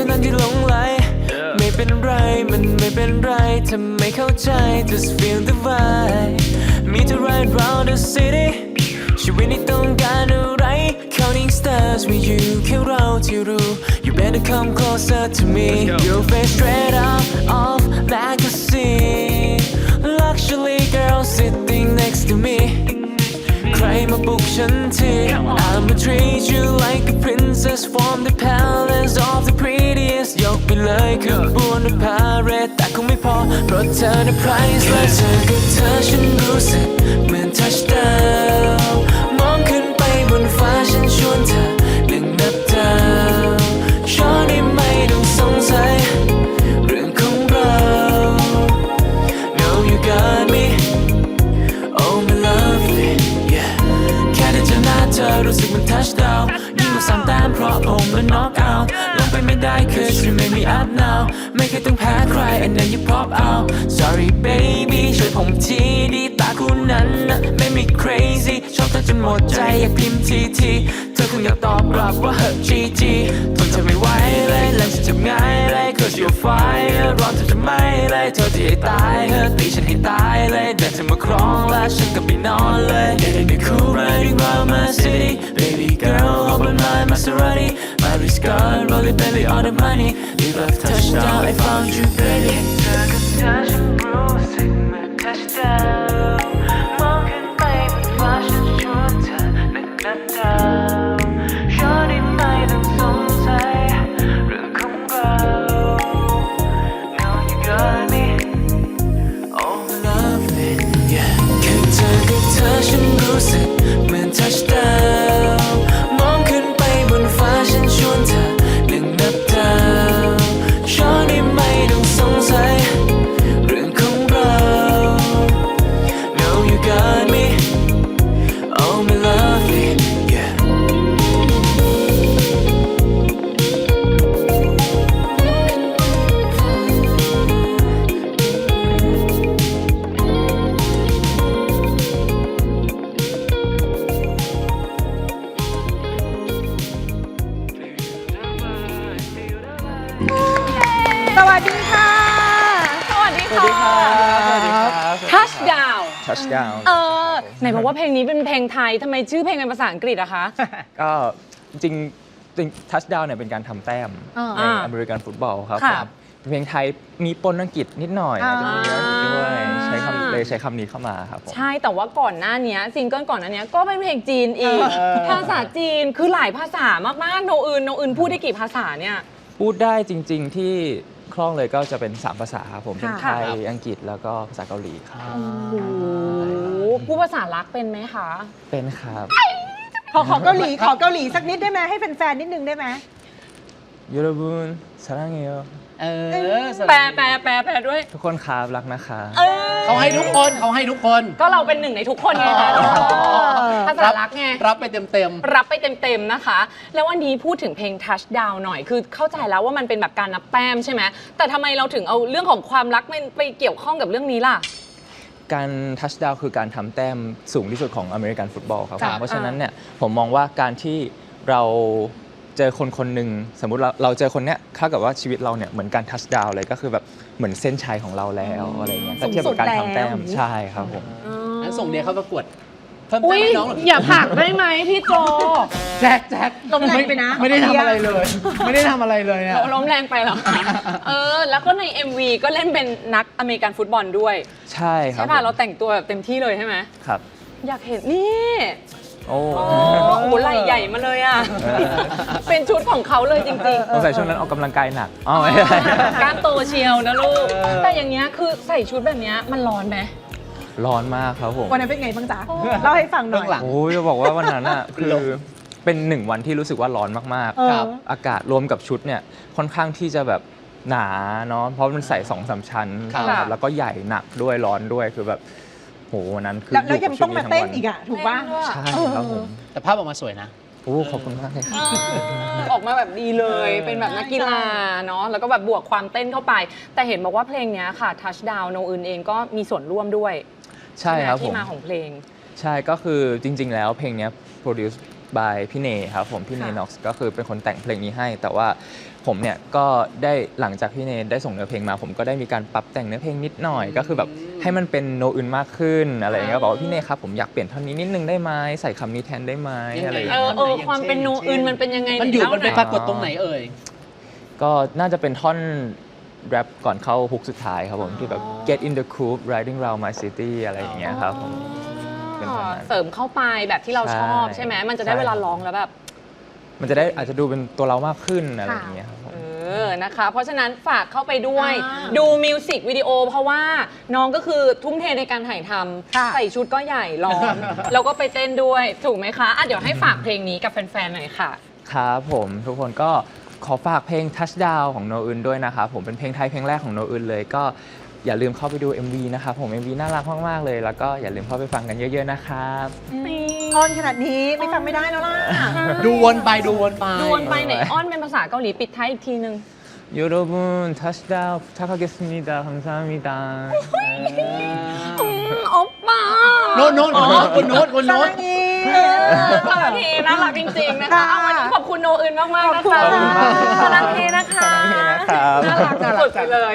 ท่านั้นที่หลงไหล ไม่เป็นไร มันไม่เป็นไรถ้าไม่เข้าใจ just feel the vibe มีเธอ right round the city ชีวิตนี้ต้องการอะไร counting stars with you แค่เราที่รู้ you better come closer to me your face straight out of magazine luxury girl sitting I'ma treat you like a princess from the palace of the prettiest. You'll be like a born a pirate. That could be Paul, brought down a priceless. Good touch and loose it, touchdown. ม่เคยต้องแพ้ใคร and then you pop out sorry baby ช่วยผมทีดีตาคู่นั้นนะไม่มี crazy ชอบเธอจนหมดใจอยากพิมพ์ทีทีเธอคงอยากตอบกลับว่าเฮ้ GG ทนเธอไม่ไหวเลยแล้วฉันจะง่ายเลย cause you're fire ร้อนเธอจะไหม่เลยเธอที่ให้ตายเธอตีฉันให้ตายเลยเดินเธอมาครองและฉันก็ไปนอนเลย Getting me cool riding round my city baby girl open my Maserati my wrist guard rolling belly all the money you love touchdown I found you baby touchdown เออไหนบอกว่าเพลงนี้เป็นเพลงไทยทำไมชื่อเพลงเป็นภาษาอังกฤษอะคะ ก็จริงจริงทัชดาวเนี่ยเป็นการทำแต้มอ่าในอเมริกันฟุตบอลครับค่ะผมเพลงไทยมีปนอังกฤษนิดหน่อยอ่าอาจจะมีเยอะด้วยใช้คำเลยใช้คำนี้เข้ามาครับผม ใช่แต่ว่าก่อนหน้านี้ซิงเกิลก่อนหน้านี้ก็เป็นเพลงจีนอีกเออภาษาจีนคือหลายภาษามากๆโนอื่นโนอื่นพูดได้กี่ภาษาเนี่ย พูดได้จริง ๆ ที่ค ล่องเลยก็จะเป็น 3 ภาษาครับผมเป็นไทค่ะยอังกฤษแล้วก็ภาษาเกาหลีครับโอ้โหพูดภาษารักเป็นไหมคะ เป็นครับ ขอขอเกาหลีขอเกาหลีสักนิดได้ไหมให้แฟนๆนิดนึงได้ไหม ยูโรบุนสรังเอโยเออแปลแปลแปลแปลด้วย ทุกคนครับรักนะคะเออเขาให้ทุกคนเขาให้ทุกคนก็เราเป็นหนึ่งในทุกคนไงคะอ๋อภาษารักไง รับไปเต็มรับไปเต็มๆนะคะ แล้ววันนี้พูดถึงเพลง Touch Down หน่อย คือเข้าใจแล้วว่ามันเป็นแบบการนับแต้มใช่ไหม แต่ทำไมเราถึงเอาเรื่องของความรักไปไปเกี่ยวข้องกับเรื่องนี้ล่ะ การทัชดาวคือการทำแต้มสูงที่สุดของอเมริกันฟุตบอลครับผมค่ะเพราะฉะนั้นเนี่ยผมมองว่าการที่เรา เจอคนคนหนึ่งสมมุติเราเราเจอคนเนี้ยเข้ากับว่าชีวิตเราเนี่ยเหมือนการทัชดาวเลยก็คือแบบเหมือนเส้นชัยของเราแล้วอะไรเงี้ยถ้าเทียบกับการทำแต้สูงสุมดแล้วใช่ครับผมๆนั้นส่งเดียเข้าประกวดเพิ่มอุ้เติมยให้น้องหน่อยอย่าผลักได้ไหมพี่โจ แจ็คแจ็คลมแรงไปนะ ไม่ได้ทำอะไรเลย ไม่ได้ทำอะไรเลยอะล้มแรงไปเหรอ เออ แล้วก็ใน MV ก็เล่นเป็นนักอเมริกันฟุตบอลด้วย ใช่ครับใช่ป่ะผมเราแต่งตัวแบบเต็มที่เลยใช่ไหม ครับ อยากเห็นนี่ โอ้โอ้โหไหล่ใหญ่มาเลยอะเออเป็นชุดของเขาเลยจริงสงสัยช่วงนั้นออกกำลังกายหนักอ๋อไม่ใช่ๆกล้ามโตเชียวนะลูก แต่อย่างเงี้ยคือใส่ชุดแบบเนี้ยมันร้อนไหมร้อนมากครับผม วันนั้นเป็นไงบ้างจ๊ะเล่าให้ฟังหน่เบื้ออยงหลังโอ้ยจะบอกว่าวันนั้นอะคือลมเป็นหนึ่งวันที่รู้สึกว่าร้อนมากเออครับอากาศรวมกับชุดเนี่ยค่อนข้างที่จะแบบหนาเนาะเพราะมันใส่สองสามชั้นครับนะครับแล้วก็ใหญ่หนักด้วยร้อนด้วยคือแบบ โหวันนั้นคือแล้วแล้วอยังกับชุต้ดองมาทั้เต้นวัอีกอะ ถูกป่ะ ใช่ครับผมแต่ภาพออกมาสวยนะ โอ้ขอบคุณมากเลยครับ ออกมาแบบดีเลย เป็นแบบนักกีฬาเนาะ แล้วก็แบบบวกความเต้นเข้าไป แต่เห็นบอกว่าเพลงเนี้ยค่ะ Touch Down โนอื่นเองก็มีส่วนร่วมด้วยใช่ครับไหมผที่มมาของเพลง ใช่ก็คือจริง ๆ แล้วเพลงเนี้ยโปรดิวซ์ บายพี่เนครับผมพี่เนค่ะ น็อกซ์ก็คือเป็นคนแต่งเพลงนี้ให้ แต่ว่าผมเนี่ยก็ได้หลังจากพี่เนได้ส่งเนื้อเพลงมา ผมก็ได้มีการปรับแต่งเนื้อเพลงนิดหน่อย ก็คือแบบให้มันเป็นโนอื่นมากขึ้นอะไรอย่างเงี้ยบอกว่าพี่เนครับผมอยากเปลี่ยนท่อนนี้นิดนึงได้ไหมใส่คำนี้แทนได้ไหมอะไรอย่างเอเงี้ยอเออความเป็นโนอื่นมันเป็นยังไงมันอยู่เล่ามันไปหปน่รากฏตรงไหนเอ่ย ก็น่าจะเป็นท่อนแรปก่อนเข้าฮุกสุดท้ายครับผม ที่แบบ get in the groove riding round my city อะไรอย่างเงี้ยครับผม เป็นประมาณนั้น เสริมเข้าไปแบบที่เราชอบใช่ใช่ไหมมันจะได้ใช่เวลาร้องแล้วแบบ มันจะได้อาจจะดูเป็นตัวเรามากขึ้นอะไรอย่างเงี้ยครับผม เออ นะคะ เพราะฉะนั้นฝากเข้าไปด้วย อ่าดูมิวสิกวิดีโอเพราะว่าน้องก็คือทุ่มเทในการถ่ายทค่ะำใส่ชุดก็ใหญ่ร้อน แล้วก็ไปเต้นด้วย ถูกไหมคะอะเดี๋ยวให้ฝากเพลงนี้กับแฟนๆหน่อยค่ะ ครับผมทุกคนก็ขอฝากเพลง Touchdown ของโนอึนด้วยนะครับผมเป็นเพลงไทยเพลงแรกของโนอึนเลยก็ อย่าลืมเข้าไปดู MV นะครับผม MV น่ารักมากๆเลย แล้วก็อย่าลืมเข้าไปฟังกันเยอะ ๆ นะครับอ้อนขนาดนี้ไม่ฟังไม่ได้แล้วล่ะ ดูวนไปดูวนไป ดูวนไปไหนอ้อนเป็นภาษาเกาหลีปิดท้ายอีกทีนึงยูโรบุนทัชดาวทักเกสมิดาคัมซามิดาอ๊อบป้าโน้ตโน้ตคนโน้ตคนโน้ตโน้ตสารเทน่ารักจริงๆนะคะเอาวันนี้ขอบคุณโนอื่นมากๆนะคะสารเทนะคะน่ารักสุดเลย